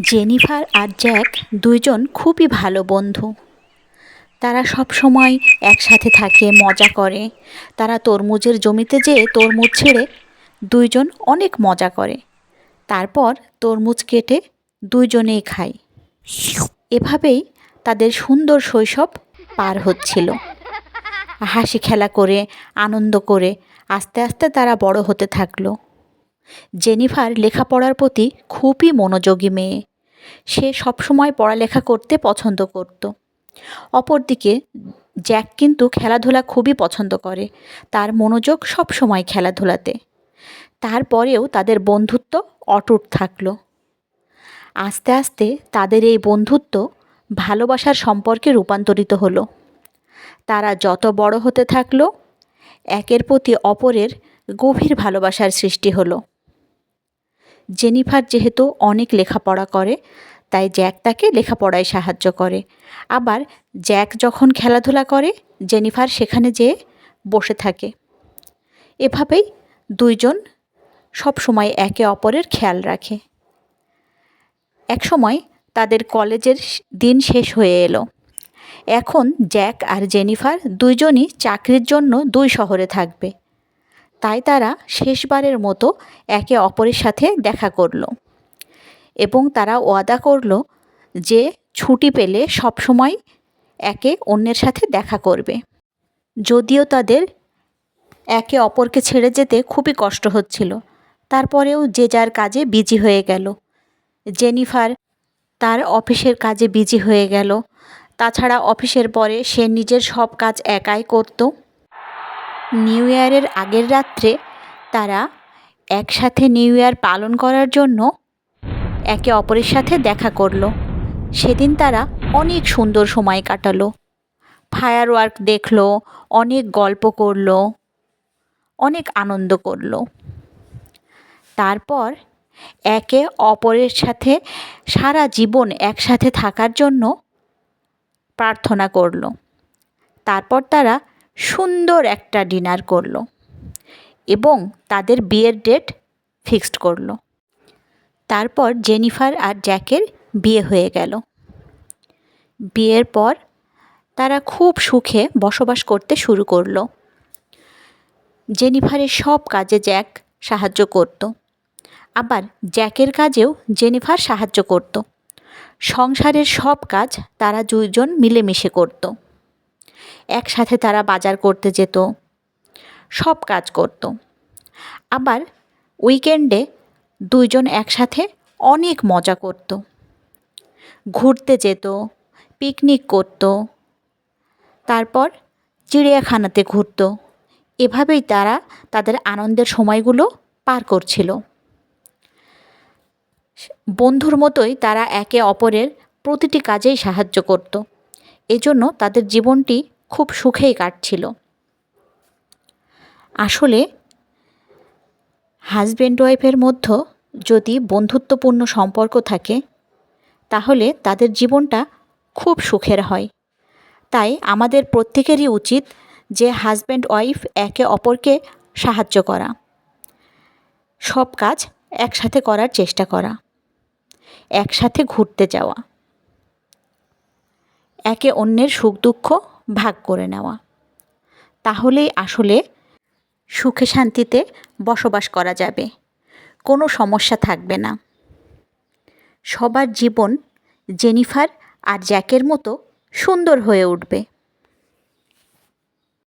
Jennifer আর Jack দুইজন খুবই ভালো বন্ধু। তারা সব সময় একসাথে থাকে, মজা করে। তারা তরমুজের জমিতে যেয়ে তরমুজ ছেড়ে দুইজন অনেক মজা করে। তারপর তরমুজ কেটে দুইজনেই খায়। এভাবেই তাদের সুন্দর শৈশব পার হচ্ছিল। হাসি খেলা করে, আনন্দ করে, আস্তে আস্তে তারা বড় হতে থাকল। জেনিফার লেখাপড়ার প্রতি খুবই মনোযোগী মেয়ে। সে সবসময় পড়ালেখা করতে পছন্দ করত। অপরদিকে, জ্যাক কিন্তু খেলাধুলা খুবই পছন্দ করে। তার মনোযোগ সবসময় খেলাধুলাতে। তারপরেও তাদের বন্ধুত্ব অটুট থাকল। আস্তে আস্তে তাদের এই বন্ধুত্ব ভালোবাসার সম্পর্কে রূপান্তরিত হলো। তারা যত বড় হতে থাকল, একের প্রতি অপরের গভীর ভালোবাসার সৃষ্টি হলো। জেনিফার যেহেতু অনেক লেখাপড়া করে, তাই জ্যাক তাকে লেখাপড়ায় সাহায্য করে। আবার জ্যাক যখন খেলাধুলা করে, জেনিফার সেখানে যেয়ে বসে থাকে। এভাবেই দুইজন সব সময় একে অপরের খেয়াল রাখে। একসময় তাদের কলেজের দিন শেষ হয়ে এলো। এখন জ্যাক আর জেনিফার দুইজনই চাকরির জন্য দুই শহরে থাকবে। তাই তারা শেষবারের মতো একে অপরের সাথে দেখা করল এবং তারা ওয়াদা করল যে ছুটি পেলে সবসময় একে অন্যের সাথে দেখা করবে। যদিও তাদের একে অপরকে ছেড়ে যেতে খুবই কষ্ট হচ্ছিল। তারপরেও যে যার কাজে বিজি হয়ে গেল। জেনিফার তার অফিসের কাজে বিজি হয়ে গেল। তাছাড়া অফিসের পরে সে নিজের সব কাজ একাই করত। নিউ ইয়ারের আগের রাত্রে তারা একসাথে নিউ ইয়ার পালন করার জন্য একে অপরের সাথে দেখা করল। সেদিন তারা অনেক সুন্দর সময় কাটালো। ফায়ার ওয়ার্ক দেখল, অনেক গল্প করল, অনেক আনন্দ করল। তারপর একে অপরের সাথে সারা জীবন একসাথে থাকার জন্য প্রার্থনা করল। তারপর তারা সুন্দর একটা ডিনার করল এবং তাদের বিয়ের ডেট ফিক্সড করল। তারপর জেনিফার আর জ্যাকের বিয়ে হয়ে গেল। বিয়ের পর তারা খুব সুখে বসবাস করতে শুরু করল। জেনিফারের সব কাজে জ্যাক সাহায্য করত। আবার জ্যাকের কাজেও জেনিফার সাহায্য করত। সংসারের সব কাজ তারা দুইজন মিলেমিশে করত। একসাথে তারা বাজার করতে যেত। সব কাজ করত। আবার উইকেন্ডে দুইজন একসাথে অনেক মজা করত। ঘুরতে যেত, পিকনিক করত। তারপর চিড়িয়াখানাতে ঘুরত। এভাবেই তারা তাদের আনন্দের সময়গুলো পার করছিল। বন্ধুর মতোই তারা একে অপরের প্রতিটি কাজেই সাহায্য করত। এজন্য তাদের জীবনটি খুব সুখেই কাটছিল। আসলে হাজব্যান্ড ওয়াইফের মধ্যে যদি বন্ধুত্বপূর্ণ সম্পর্ক থাকে, তাহলে তাদের জীবনটা খুব সুখের হয়। তাই আমাদের প্রত্যেকেরই উচিত যে হাজব্যান্ড ওয়াইফ একে অপরকে সাহায্য করা। সব কাজ একসাথে করার চেষ্টা করা। একসাথে ঘুরতে যাওয়া। একে অন্যের সুখ দুঃখ ভাগ করে নেওয়া। তাহলেই আসলে সুখে শান্তিতে বসবাস করা যাবে। কোনো সমস্যা থাকবে না। সবার জীবন জেনিফার আর জ্যাকের মতো সুন্দর হয়ে উঠবে।